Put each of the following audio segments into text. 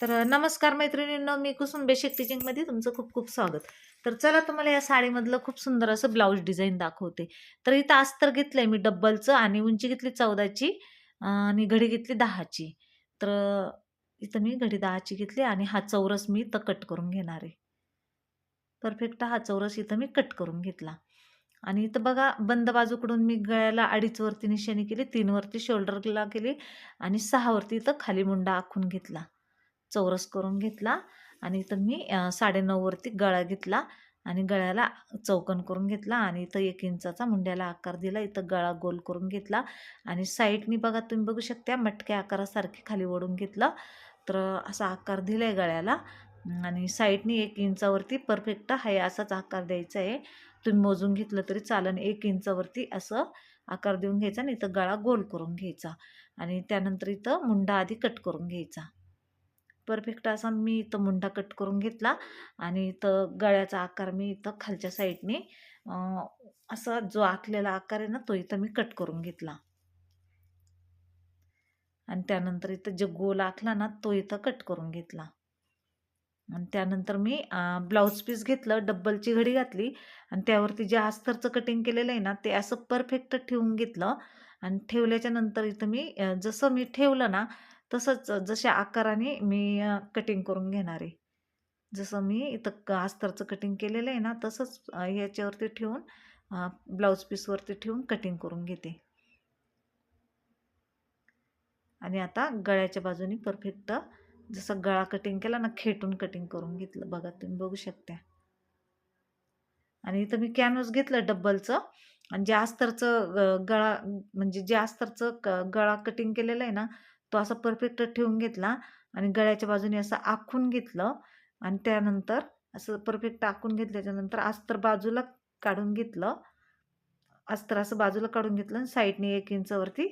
तर नमस्कार मैत्रिणींनो मी कुसुम बेसिक तुमचं खूप खूप स्वागत. तर चला तुम्हाला या साडीमधलं खूप सुंदर असं ब्लाऊज डिझाईन दाखवते. तर इथं अस्तर घेतलं आहे मी डब्बलचं आणि उंची घेतली चौदाची आणि घडी घेतली दहाची. तर इथं मी घडी दहाची घेतली आणि हा चौरस मी इथं कट करून घेणार आहे. परफेक्ट हा चौरस इथं मी कट करून घेतला. आणि इथं बघा बंद बाजूकडून मी गळ्याला अडीच वरती निशाणी केली तीनवरती शोल्डरला केली आणि सहावरती इथं खाली मुंडा आखून घेतला. चौरस करून घेतला आणि इथं मी साडेनऊवरती गळा घेतला आणि गळ्याला चौकन करून घेतला आणि इथं एक इंचाचा मुंड्याला आकार दिला. इथं गळा गोल करून घेतला आणि साईडनी बघा तुम्ही बघू शकता मटक्या आकारासारखे खाली ओढून घेतलं. तर असा आकार दिला आहे गळ्याला आणि साईडनी एक इंचावरती परफेक्ट आहे असाच आकार द्यायचा आहे. तुम्ही मोजून घेतलं तरी चालन एक इंचावरती असं आकार देऊन घ्यायचा आणि इथं गळा गोल करून घ्यायचा आणि त्यानंतर इथं मुंडा आधी कट करून घ्यायचा. परफेक्ट असा मी इथं मुंडा कट करून घेतला आणि इथं गळ्याचा आकार मी इथं खालच्या साईडने असा जो आखलेला आकार आहे ना तो इथं मी कट करून घेतला. आणि त्यानंतर इथं जे गोल आखला ना तो इथं कट करून घेतला. आणि त्यानंतर मी ब्लाऊज पीस घेतलं डब्बलची घडी घातली आणि त्यावरती जे अस्तरचं कटिंग केलेलं आहे ना ते असं परफेक्ट ठेवून घेतलं. आणि ठेवल्याच्या नंतर इथं मी जसं मी ठेवलं ना तसंच जशा आकाराने मी कटिंग करून घेणार आहे. जसं मी इथं अस्तरचं कटिंग केलेलं आहे ना तसंच ह्याच्यावरती ठेवून ब्लाऊज पीसवरती ठेवून कटिंग करून घेते. आणि आता गळ्याच्या बाजूनी परफेक्ट जसं गळा कटिंग केला ना खेटून कटिंग करून घेतलं. बघा तुम्ही बघू शकता. आणि इथं मी कॅनव्हस घेतलं डब्बलचं. आणि जे अस्तरचं ग- गळा म्हणजे जे अस्तरचं क गळा कटिंग केलेलं आहे ना तो असा परफेक्ट ठेवून घेतला आणि गळ्याच्या बाजूने असं आखून घेतलं आणि त्यानंतर असं परफेक्ट आखून घेतल्याच्यानंतर अस्तर बाजूला काढून घेतलं. अस्तर असं बाजूला काढून घेतलं आणि साईडने एक इंचवरती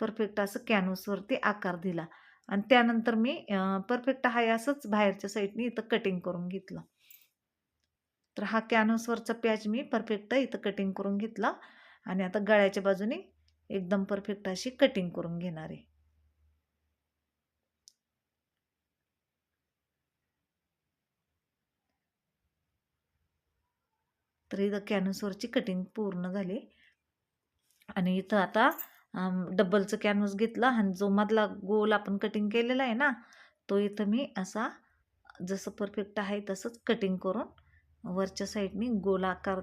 परफेक्ट असं कॅनव्हसवरती आकार दिला. आणि त्यानंतर मी परफेक्ट आहे असंच बाहेरच्या साईडने इथं कटिंग करून घेतलं. तर हा कॅनव्हसवरचा पॅच मी परफेक्ट इथं कटिंग करून घेतला आणि आता गळ्याच्या बाजूने एकदम परफेक्ट अशी कटिंग करून घेणार आहे. तर इथं कॅनव्हसवरची कटिंग पूर्ण झाली. आणि इथं आता डबलचं कॅनव्हस घेतलं आणि जो मधला गोल आपण कटिंग केलेला आहे ना तो इथं मी असा जसं परफेक्ट आहे तसंच कटिंग करून वरच्या साईडनी गोल आकार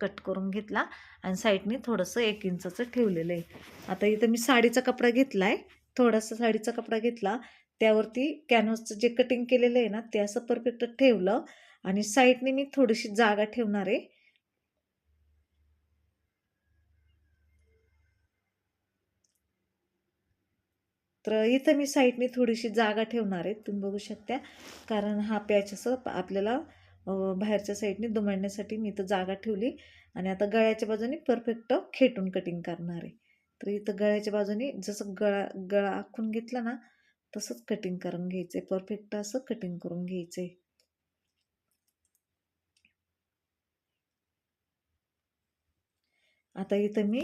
कट करून घेतला आणि साईडनी थोडंसं एक इंचाचं ठेवलेलं आहे. आता इथं मी साडीचा कपडा घेतला आहे थोडासा साडीचा कपडा घेतला त्यावरती कॅनव्हसचं जे कटिंग केलेलं आहे ना ते असं परफेक्ट ठेवलं आणि साईडने मी थोडीशी जागा ठेवणार आहे. तर इथं मी साईडने थोडीशी जागा ठेवणार आहे तुम्ही बघू शकता. कारण हा पॅच असं आपल्याला बाहेरच्या साईडने दुमडण्यासाठी मी इथं जागा ठेवली. आणि आता गळ्याच्या बाजूने परफेक्ट खेटून कटिंग करणार आहे. तर इथं गळ्याच्या बाजूने जसं गळा गळा आखून घेतला ना तसंच कटिंग करून घ्यायचं आहे परफेक्ट असं कटिंग करून घ्यायचं आहे आता इथं मी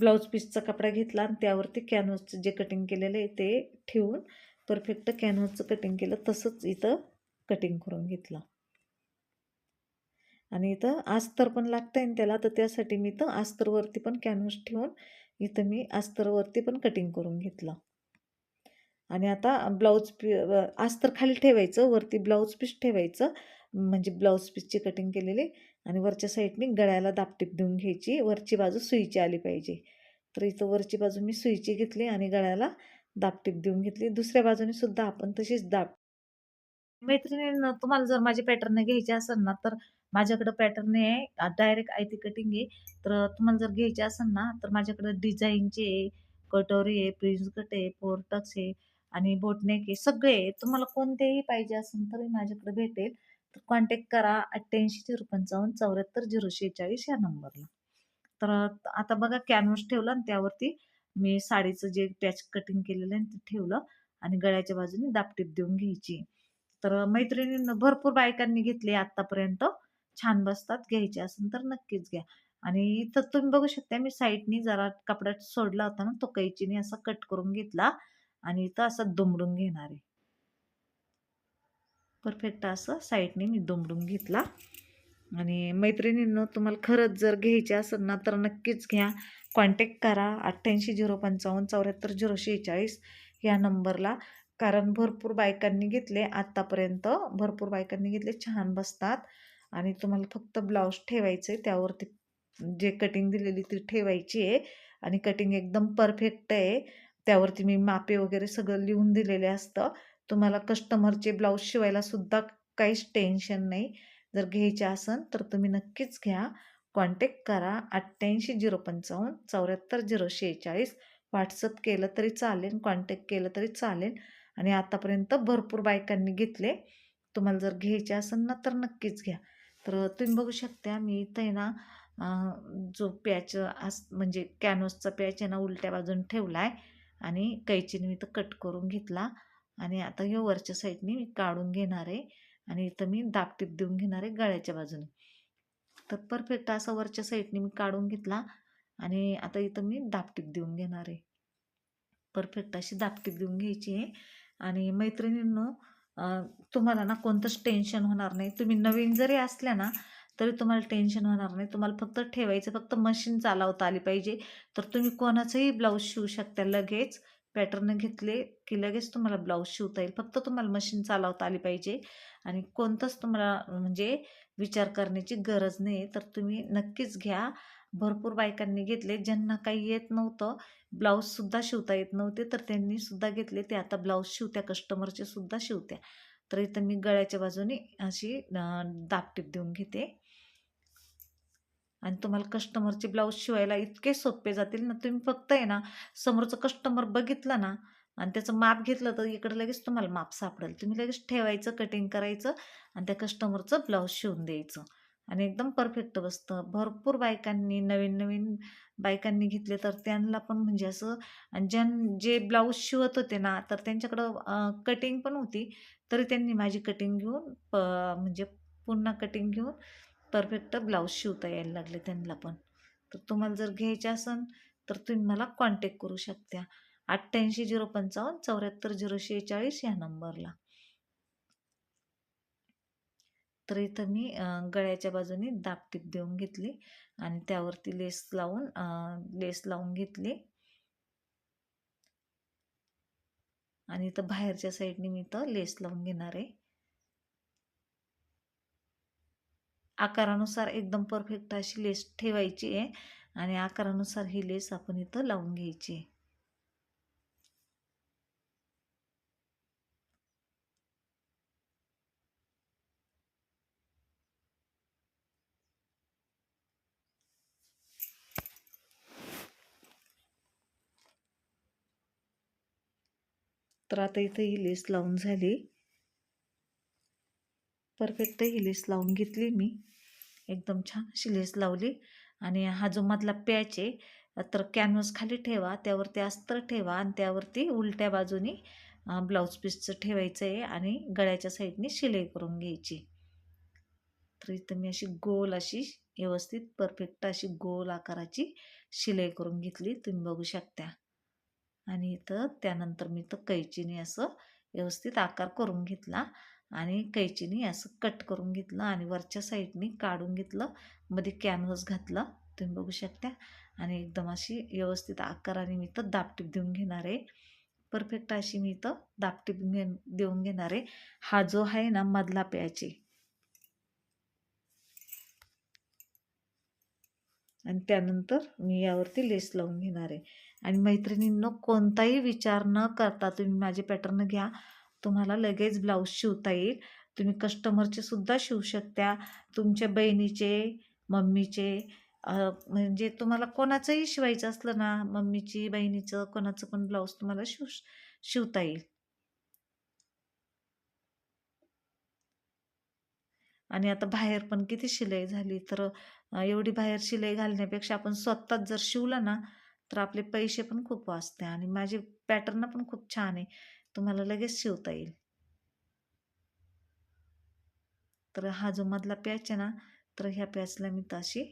ब्लाऊज पीसचा कपडा घेतला आणि त्यावरती कॅनव्हसचं जे कटिंग केलेलं आहे ते ठेवून परफेक्ट कॅनव्हसचं कटिंग केलं तसंच इथं कटिंग करून घेतलं. आणि इथं अस्तर पण लागतं आहे त्याला तर त्यासाठी मी इथं अस्तरवरती पण कॅनव्हस ठेवून इथं मी अस्तरवरती पण कटिंग करून घेतलं. आणि आता ब्लाऊज पी अस्तर खाली ठेवायचं वरती ब्लाऊज पीस ठेवायचं म्हणजे ब्लाऊज पीसची कटिंग केलेली. आणि वरच्या साईडने गळ्याला दापटीप देऊन घ्यायची. वरची बाजू सुईची आली पाहिजे. तर इथं वरची बाजू मी सुईची घेतली आणि गळ्याला दापटीप देऊन घेतली. दुसऱ्या बाजूने सुद्धा आपण तशीच दाप मैत्रिणींनो तुम्हाला जर माझी पॅटर्न घ्यायचे असेल ना तर माझ्याकडं पॅटर्न आहे डायरेक्ट आयती कटिंग आहे. तर तुम्हाला जर घ्यायची असेल ना तर माझ्याकडं डिझाईनचे आहे कटोरी आहे प्रिन्स कट आहे पोर्टक्स आहे आणि बोटनेक आहे सगळे आहे. तुम्हाला कोणतेही पाहिजे असेल तरी माझ्याकडे भेटेल. तर कॉन्टॅक्ट करा अठ्ठ्याऐंशी झिरो पंचावन्न चौऱ्याहत्तर झिरो शेहेचाळीस या नंबरला तर आता बघा कॅनव्हस ठेवला आणि त्यावरती मी साडीचं जे पॅच कटिंग केलेलं आहे ते ठेवलं आणि गळ्याच्या बाजूने दापटीप देऊन घ्यायची. तर मैत्रिणींना भरपूर बायकांनी घेतले आत्तापर्यंत. छान बसतात घ्यायचे असेल तर नक्कीच घ्या. आणि इथं तुम्ही बघू शकता मी साईडनी जरा कपडा सोडला होता ना तो कैचीने असा कट करून घेतला आणि इथं असं दुमडून घेणार आहे. परफेक्ट असं साईडने मी दुमडून घेतला. आणि मैत्रिणींनो तुम्हाला खरंच जर घ्यायचे असेल ना तर नक्कीच घ्या. कॉन्टॅक्ट करा. अठ्ठ्याऐंशी झिरो पंचावन्न चौऱ्याहत्तर झिरो शेहेचाळीस या नंबरला. कारण भरपूर बायकांनी घेतले. आत्तापर्यंत भरपूर बायकांनी घेतले. छान बसतात. आणि तुम्हाला फक्त ब्लाऊज ठेवायचं आहे त्यावरती जे कटिंग दिलेली ती ठेवायची आहे. आणि कटिंग एकदम परफेक्ट आहे. त्यावरती मी मापे वगैरे सगळं लिहून दिलेले असतं. तुम्हाला कस्टमरचे ब्लाऊज शिवायला सुद्धा काहीच टेन्शन नाही. जर घ्यायचे असेल तर तुम्ही नक्कीच घ्या. कॉन्टॅक्ट करा अठ्ठ्याऐंशी झिरो पंचावन्न चौऱ्याहत्तर झिरो शेहेचाळीस. व्हॉट्सअप केलं तरी चालेल कॉन्टॅक्ट केलं तरी चालेल. आणि आतापर्यंत भरपूर बायकांनी घेतले. तुम्हाला जर घ्यायचे असेल ना तर नक्कीच घ्या. तर तुम्ही बघू शकता मी इथं आहे ना जो पॅच अस म्हणजे कॅनव्हसचा पॅच आहे ना उलट्या बाजून ठेवला आहे आणि कैचीने मी तर कट करून घेतला. आणि आता हे वरच्या साईडने मी काढून घेणार आहे आणि इथं मी दापटीप देऊन घेणार आहे गळ्याच्या बाजूने. तर परफेक्ट असा वरच्या साईडने मी काढून घेतला आणि आता इथं मी दापटीप देऊन घेणार आहे. परफेक्ट अशी दापटीप देऊन घ्यायची आहे आणि मैत्रिणींनो तुम्हाला ना कोणतंच टेन्शन होणार नाही. तुम्ही नवीन जरी असल्या ना तरी तुम्हाला टेन्शन होणार नाही. तुम्हाला फक्त ठेवायचं फक्त मशीन चालवता आली पाहिजे. तर तुम्ही कोणाचंही ब्लाऊज शिवू शकता लगेच. पॅटर्न घेतले की लगेच तुम्हाला ब्लाऊज शिवता येईल. फक्त तुम्हाला मशीन चालवता आली पाहिजे आणि कोणतंच तुम्हाला म्हणजे विचार करण्याची गरज नाही. तर तुम्ही नक्कीच घ्या. भरपूर बायकांनी घेतले. ज्यांना काही येत नव्हतं ब्लाऊजसुद्धा शिवता येत नव्हते तर त्यांनी सुद्धा घेतले. ते आता ब्लाऊज शिवत्या कस्टमरचे सुद्धा शिवत्या. तर इथं मी गळ्याच्या बाजूने अशी दापटीप देऊन घेते. आणि तुम्हाला कस्टमरचे ब्लाऊज शिवायला इतके सोपे जातील ना तुम्ही फक्त आहे ना समोरचं कस्टमर बघितलं ना आणि त्याचं माप घेतलं तर इकडे लगेच तुम्हाला माप सापडेल. तुम्ही लगेच ठेवायचं कटिंग करायचं आणि त्या कस्टमरचं ब्लाऊज शिवून द्यायचं. आणि एकदम परफेक्ट बसतं. भरपूर बायकांनी नवीन नवीन बायकांनी घेतले तर त्यांना पण म्हणजे असं आणि ज्यां जे ब्लाऊज शिवत होते ना तर त्यांच्याकडं कटिंग पण होती. तरी त्यांनी माझी कटिंग घेऊन प म्हणजे पुन्हा कटिंग घेऊन परफेक्ट ब्लाऊज शिवता यायला लागले त्यांना पण. तर तुम्हाला जर घ्यायचे असेल तर तुम्ही मला कॉन्टॅक्ट करू शकता. अठ्ठ्याऐंशी झिरो पंचावन्न चौऱ्याहत्तर झिरो शेहेचाळीस या नंबरला. तर इथं मी गळ्याच्या बाजूने दापटीप देऊन घेतली आणि त्यावरती लेस लावून लेस लावून घेतली. आणि इथं बाहेरच्या साईडने मी इथं लेस लावून घेणार आहे. आकारानुसार एकदम परफेक्ट अशी लेस ठेवायची आहे. आणि आकारानुसार ही लेस आपण इथं लावून घ्यायची आहे. तर आता इथं ही लेस लावून झाली. परफेक्ट ही लेस लावून घेतली मी. एकदम छान अशी लेस लावली. आणि हा जो मधला पॅच आहे तर कॅनव्हस खाली ठेवा त्यावरती अस्तर ठेवा आणि त्यावरती उलट्या बाजूनी ब्लाऊज पीसचं ठेवायचं आहे आणि गळ्याच्या साईडने शिलाई करून घ्यायची. तर इथं मी अशी गोल अशी व्यवस्थित परफेक्ट अशी गोल आकाराची शिलाई करून घेतली. तुम्ही बघू शकता. आणि इथं त्यानंतर मी तर कैचीने असं व्यवस्थित आकार करून घेतला. आणि कैचीने असं कट करून घेतलं आणि वरच्या साईडने काढून घेतलं. मध्ये कॅनव्हस घातलं. तुम्ही बघू शकता. आणि एकदम अशी व्यवस्थित आकाराने मी तर दापटीप देऊन घेणार आहे. परफेक्ट अशी मी इथं दापटीप घे देऊन घेणार आहे. हा जो आहे ना मधला प्याचे आणि त्यानंतर मी यावरती लेस लावून घेणार आहे. आणि मैत्रिणींनो कोणताही विचार न करता तुम्ही माझे पॅटर्न घ्या. तुम्हाला लगेच ब्लाऊज शिवता येईल. तुम्ही कस्टमरचे सुद्धा शिवू शकता. तुमच्या बहिणीचे मम्मीचे म्हणजे तुम्हाला कोणाचंही शिवायचं असलं ना मम्मीची बहिणीचं कोणाचं पण ब्लाऊज तुम्हाला शिव शिवता येईल. आणि आता बाहेर पण किती शिलाई झाली तर एवढी बाहेर शिलाई घालण्यापेक्षा आपण स्वतःच जर शिवलं ना तर आपले पैसे पण खूप वाचते आणि माझे पॅटर्न पण खूप छान आहे. तुम्हाला लगेच शिवता येईल. तर हा जो मधला पॅच आहे ना तर ह्या पॅचला मी तशी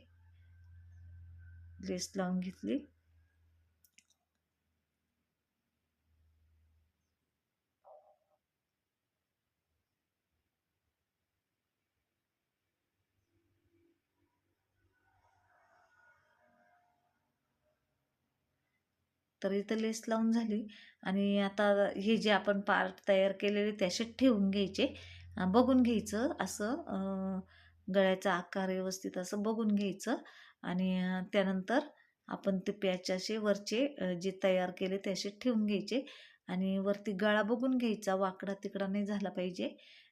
लेस लावून घेतली. तर इथं लेस लावून झाली. आणि आता हे जे आपण पार्ट तयार केलेले ते ठेवून घ्यायचे. बघून घ्यायचं असं गळ्याचा आकार व्यवस्थित असं बघून घ्यायचं. आणि त्यानंतर आपण ते प्याचे असे वरचे जे तयार केले ते असे ठेवून घ्यायचे. आणि वरती गळा बघून घ्यायचा वाकडा तिकडा नाही झाला पाहिजे.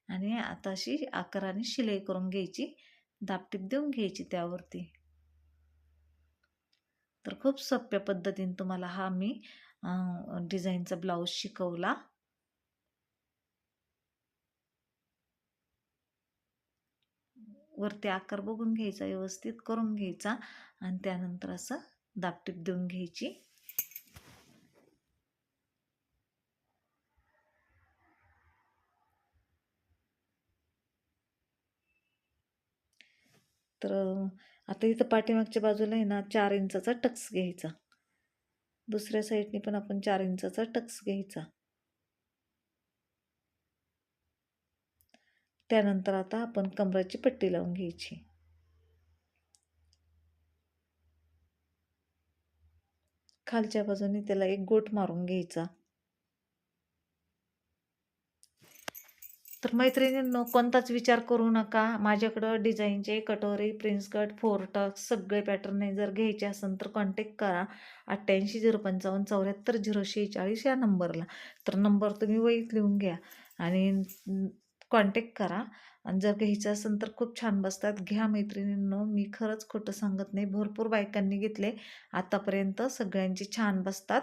आणि आता अशी आकाराने शिलाई करून घ्यायची. दापटीप देऊन घ्यायची त्यावरती. तर खूप सोप्या पद्धतीने तुम्हाला हा मी डिझाईनचा ब्लाऊज शिकवला. वरती आकार बघून घ्यायचा व्यवस्थित करून घ्यायचा आणि त्यानंतर असं दापटीप देऊन घ्यायची. तर आता इथं पाठीमागच्या बाजूला आहे ना चार इंचाचा टक्स घ्यायचा. दुसऱ्या साईडने पण आपण चार इंचाचा टक्स घ्यायचा. त्यानंतर आता आपण कमराची पट्टी लावून घ्यायची. खालच्या बाजूने त्याला एक गोट मारून घ्यायचा. तर मैत्रिणींनो कोणताच विचार करू नका. माझ्याकडं डिझाईनचे कटोरी प्रिन्स कट फोर टक्स सगळे पॅटर्न आहे जर घ्यायचे असेल तर कॉन्टॅक्ट करा. अठ्ठ्याऐंशी झिरो पंचावन्न चौऱ्याहत्तर झिरो शेहेचाळीस या नंबरला. तर नंबर तुम्ही वहीत लिहून घ्या आणि कॉन्टॅक्ट करा. आणि जर घ्यायचं असेल तर खूप छान बसतात. घ्या मैत्रिणींनो मी खरंच खोटं सांगत नाही. भरपूर बायकांनी घेतले. आतापर्यंत सगळ्यांचे छान बसतात.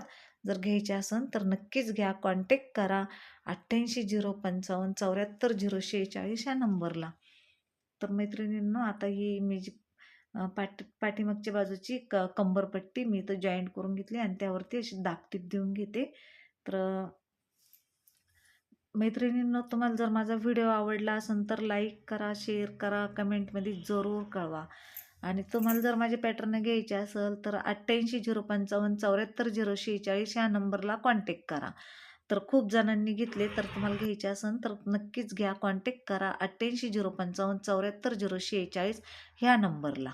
जर घ्यायचे असेल तर नक्कीच घ्या. कॉन्टॅक्ट करा. अठ्ठ्याऐंशी झिरो पंचावन्न चौऱ्याहत्तर झिरो शेहेचाळीस या नंबरला. तर मैत्रिणींनो आता ही मी जी पाठ पाठीमागच्या बाजूची क कंबरपट्टी मी तर जॉईंट करून घेतली आणि त्यावरती अशी दापटीप देऊन घेते. तर मैत्रिणींनो तुम्हाला जर माझा व्हिडिओ आवडला असेल तर लाईक करा शेअर करा कमेंटमध्ये जरूर कळवा. आणि तुम्हाला जर माझे पॅटर्न घ्यायचे असेल तर अठ्ठ्याऐंशी झिरो पंचावन्न चौऱ्याहत्तर झिरो शेहेचाळीस या नंबरला कॉन्टॅक्ट करा. तर खूप जणांनी घेतले तर तुम्हाला घ्यायचे असेल तर नक्कीच घ्या. कॉन्टॅक्ट करा. अठ्ठ्याऐंशी झिरो पंचावन्न चौऱ्याहत्तर झिरो शेहेचाळीस ह्या नंबरला.